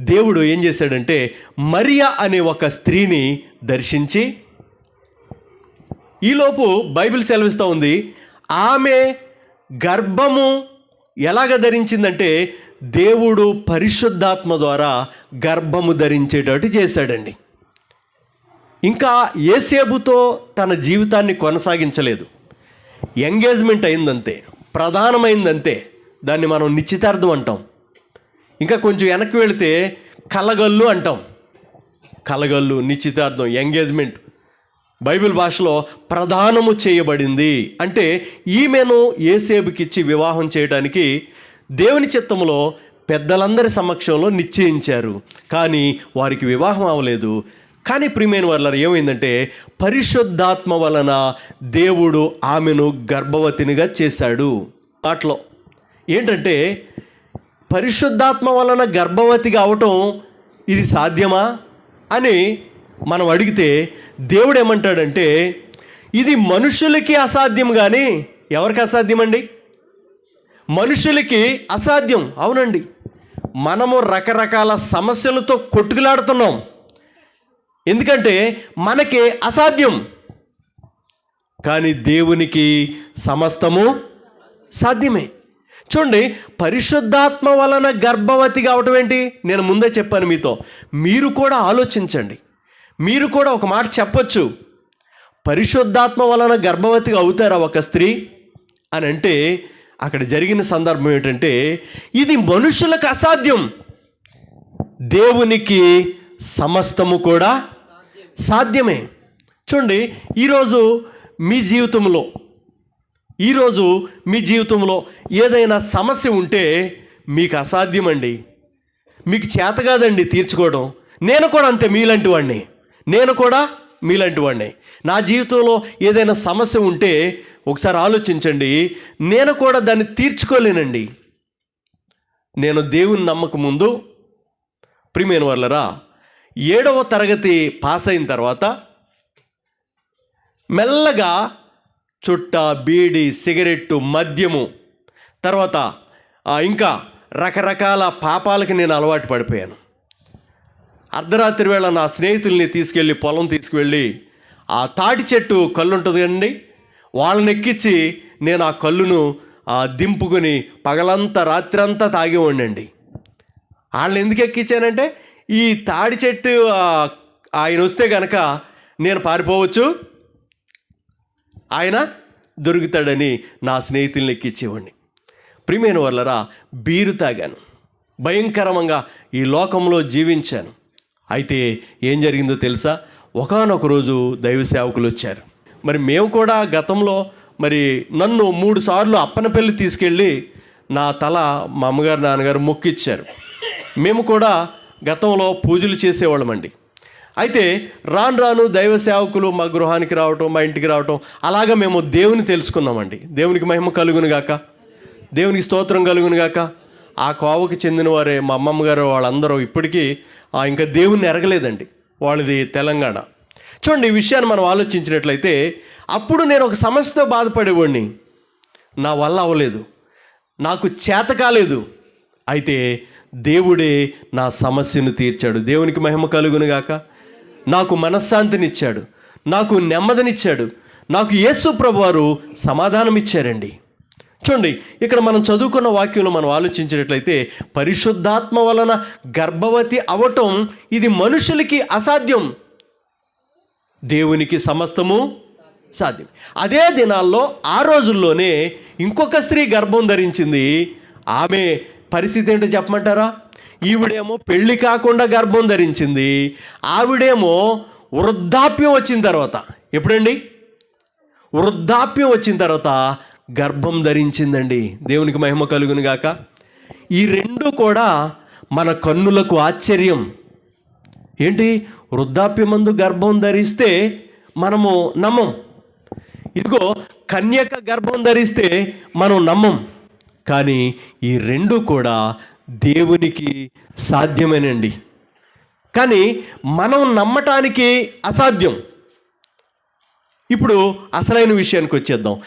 దేవుడు ఏం చేశాడంటే మరియా అనే ఒక స్త్రీని దర్శించి ఈలోపు బైబిల్ సెలవిస్తూ ఉంది ఆమె గర్భము ఎలాగ ధరించిందంటే దేవుడు పరిశుద్ధాత్మ ద్వారా గర్భము ధరించేటట్టు చేశాడండి. ఇంకా ఏసేబుతో తన జీవితాన్ని కొనసాగించలేదు. ఎంగేజ్మెంట్ అయిందంతే ప్రధానమైందంతే దాన్ని మనం నిశ్చితార్థం అంటాం. ఇంకా కొంచెం వెనక్కి వెళితే కలగల్లు అంటాం. కలగల్లు నిశ్చితార్థం ఎంగేజ్మెంట్. బైబిల్ భాషలో ప్రధానము చేయబడింది. అంటే ఈమెను ఏసేబుకిచ్చి వివాహం చేయడానికి దేవుని చిత్తములో పెద్దలందరి సమక్షంలో నిశ్చయించారు. కానీ వారికి వివాహం అవ్వలేదు. కానీ ప్రిమేన్ వల్ల ఏమైందంటే పరిశుద్ధాత్మ వలన దేవుడు ఆమెను గర్భవతినిగా చేశాడు. అట్లో ఏంటంటే పరిశుద్ధాత్మ వలన గర్భవతిగా అవటం ఇది సాధ్యమా అని మనం అడిగితే దేవుడు ఏమంటాడంటే ఇది మనుషులకి అసాధ్యం కానీ ఎవరికి అసాధ్యం అండి మనుషులకి అసాధ్యం అవునండి. మనము రకరకాల సమస్యలతో కొట్టుకులాడుతున్నాం. ఎందుకంటే మనకి అసాధ్యం. కానీ దేవునికి సమస్తము సాధ్యమే. చూడండి పరిశుద్ధాత్మ వలన గర్భవతి కావటం ఏంటి? నేను ముందే చెప్పాను మీతో. మీరు కూడా ఆలోచించండి. మీరు కూడా ఒక మాట చెప్పొచ్చు. పరిశుద్ధాత్మ వలన గర్భవతిగా అవుతారా ఒక స్త్రీ? అని అంటే అక్కడ జరిగిన సందర్భం ఏంటంటే ఇది మనుషులకు అసాధ్యం. దేవునికి సమస్తము కూడా సాధ్యమే. చూడండి ఈరోజు మీ జీవితంలో ఈరోజు మీ జీవితంలో ఏదైనా సమస్య ఉంటే మీకు అసాధ్యమండి. మీకు చేత కాదండి తీర్చుకోవడం. నేను కూడా అంతే మీలాంటి వాడిని. నేను కూడా మీలాంటి వాడిని. నా జీవితంలో ఏదైనా సమస్య ఉంటే ఒకసారి ఆలోచించండి. నేను కూడా దాన్ని తీర్చుకోలేనండి. నేను దేవుని నమ్మక ముందు ప్రియమైన వాళ్ళరా ఏడవ తరగతి పాస్ అయిన తర్వాత మెల్లగా చుట్ట బీడి సిగరెట్టు మద్యము. తర్వాత ఇంకా రకరకాల పాపాలకి నేను అలవాటు పడిపోయాను. అర్ధరాత్రి వేళ నా స్నేహితుల్ని తీసుకెళ్ళి పొలం తీసుకువెళ్ళి ఆ తాటి చెట్టు కళ్ళు ఉంటుంది కండి వాళ్ళని ఎక్కించి నేను ఆ కళ్ళును దింపుకొని పగలంతా రాత్రంతా తాగేవాడినండి. వాళ్ళని ఎందుకు ఎక్కించానంటే ఈ తాడి చెట్టు ఆయన వస్తే గనక నేను పారిపోవచ్చు ఆయన దొరుకుతాడని నా స్నేహితుల్ని ఎక్కిచ్చేవాడిని. ప్రిమేను వాళ్ళరా బీరు తాగాను. భయంకరంగా ఈ లోకంలో జీవించాను. అయితే ఏం జరిగిందో తెలుసా? ఒకానొక రోజు దైవ సేవకులు వచ్చారు. మరి మేము కూడా గతంలో మరి నన్ను మూడు సార్లు అప్పనపల్లి తీసుకెళ్ళి నా తల మా అమ్మగారు నాన్నగారు మొక్కిచ్చారు. మేము కూడా గతంలో పూజలు చేసేవాళ్ళమండి. అయితే రాను రాను దైవ సేవకులు మా గృహానికి రావటం మా ఇంటికి రావటం అలాగా మేము దేవుని తెలుసుకున్నామండి. దేవునికి మహిమ కలుగును గాక. దేవునికి స్తోత్రం కలుగును గాక. ఆ కోవకు చెందిన వారే మా అమ్మమ్మ గారు వాళ్ళందరూ ఇప్పటికీ ఆ, ఇంకా దేవుణ్ణి ఎరగలేదండి. వాళ్ళది తెలంగాణ. చూడండి ఈ విషయాన్ని మనం ఆలోచించినట్లయితే అప్పుడు నేను ఒక సమస్యతో బాధపడేవాడిని. నా వల్ల అవ్వలేదు. నాకు చేత కాలేదు. అయితే దేవుడే నా సమస్యను తీర్చాడు. దేవునికి మహిమ కలుగును గాక. నాకు మనశ్శాంతినిచ్చాడు నాకు నెమ్మదినిచ్చాడు నాకు యేసు ప్రభువారు సమాధానం ఇచ్చారండి చూడండి ఇక్కడ మనం చదువుకున్న వాక్యంలో మనం ఆలోచించినట్లయితే పరిశుద్ధాత్మ వలన గర్భవతి అవటం ఇది మనుషులకి అసాధ్యం. దేవునికి సమస్తము సాధ్యం. అదే దినాల్లో ఆ రోజుల్లోనే ఇంకొక స్త్రీ గర్భం ధరించింది. ఆమె పరిస్థితి ఏంటో చెప్పమంటారా? ఈవిడేమో పెళ్ళి కాకుండా గర్భం ధరించింది. ఆవిడేమో వృద్ధాప్యం వచ్చిన తర్వాత. ఎప్పుడండి? వృద్ధాప్యం వచ్చిన తర్వాత గర్భం ధరించిందండి. దేవునికి మహిమ కలుగును గాక. ఈ రెండు కూడా మన కన్నులకు ఆశ్చర్యం. ఏంటి? వృద్ధాప్యమందు గర్భం ధరిస్తే మనము నమ్మం. ఇదిగో కన్యక గర్భం ధరిస్తే మనం నమ్మం. కానీ ఈ రెండు కూడా దేవునికి సాధ్యమేనండి. కానీ మనం నమ్మటానికి అసాధ్యం. ఇప్పుడు అసలైన విషయానికి వచ్చేద్దాం.